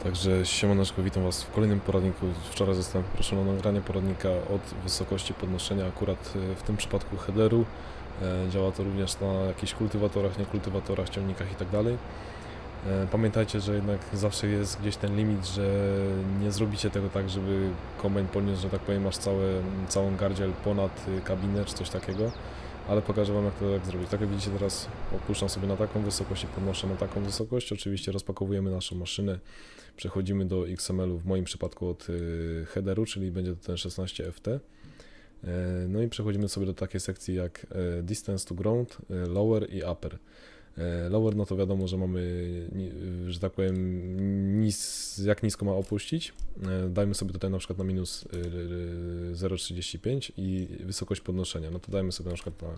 Także siemaneczko, witam Was w kolejnym poradniku. Wczoraj zostałem proszony o nagranie poradnika od wysokości podnoszenia akurat e, w tym przypadku headeru. E, Działa to również na jakichś kultywatorach, niekultywatorach, ciągnikach itd. E, Pamiętajcie, że jednak zawsze jest gdzieś ten limit, że nie zrobicie tego tak, żeby kombajn podniósł, że tak powiem, masz całe, całą gardziel ponad kabinę czy coś takiego. Ale pokażę Wam jak to tak zrobić. Tak jak widzicie teraz opuszczam sobie na taką wysokość i podnoszę na taką wysokość. Oczywiście rozpakowujemy naszą maszynę. Przechodzimy do XML-u w moim przypadku od y, headeru, czyli będzie to ten 16FT. E, No i przechodzimy sobie do takiej sekcji jak e, distance to ground, e, lower i upper. E, Lower, no to wiadomo, że mamy, że tak powiem, nis, jak nisko ma opuścić. E, Dajmy sobie tutaj na przykład na minus y, y, 0,35 i wysokość podnoszenia. No to dajmy sobie na przykład na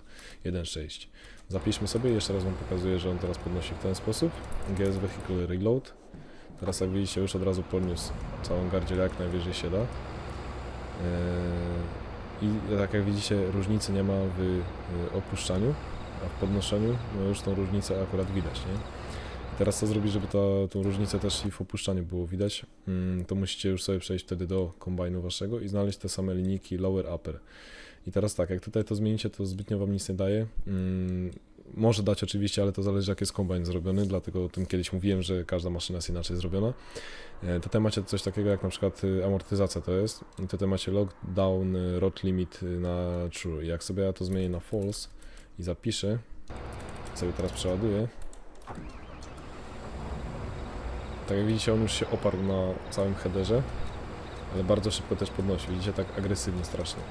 1,6. Zapiszmy sobie, jeszcze raz Wam pokazuję, że on teraz podnosi w ten sposób. GS Vehicle Reload. Teraz jak widzicie już od razu podniósł całą gardziel jak najwyżej się da. I tak jak widzicie różnicy nie ma w opuszczaniu, a w podnoszeniu no już tą różnicę akurat widać, nie? I teraz co zrobić, żeby ta, tą różnicę też i w opuszczaniu było widać? Mm, to musicie już sobie przejść wtedy do kombajnu waszego i znaleźć te same linijki lower, upper. I teraz tak, jak tutaj to zmienicie, to zbytnio wam nic nie daje. Mm, może dać oczywiście, ale to zależy jak jest kombajn zrobiony, dlatego o tym kiedyś mówiłem, że każda maszyna jest inaczej zrobiona. E, Tutaj macie coś takiego jak na przykład y, amortyzacja to jest i tutaj macie lockdown y, rot limit y, na true. Jak sobie ja to zmienię na false i zapiszę, sobie teraz przeładuję. Tak jak widzicie on już się oparł na całym headerze, ale bardzo szybko też podnosi. Widzicie tak agresywnie strasznie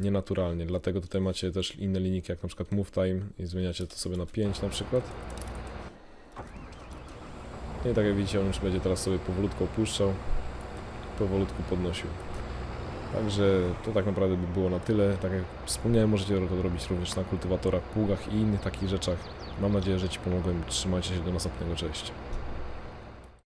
nienaturalnie, dlatego tutaj macie też inne linijki, jak na przykład move time i zmieniacie to sobie na 5 na przykład. No i tak jak widzicie, on już będzie teraz sobie powolutku opuszczał, powolutku podnosił. Także to tak naprawdę by było na tyle. Tak jak wspomniałem, możecie to robić również na kultywatorach, pługach i innych takich rzeczach. Mam nadzieję, że Ci pomogłem. Trzymajcie się do następnego. Cześć.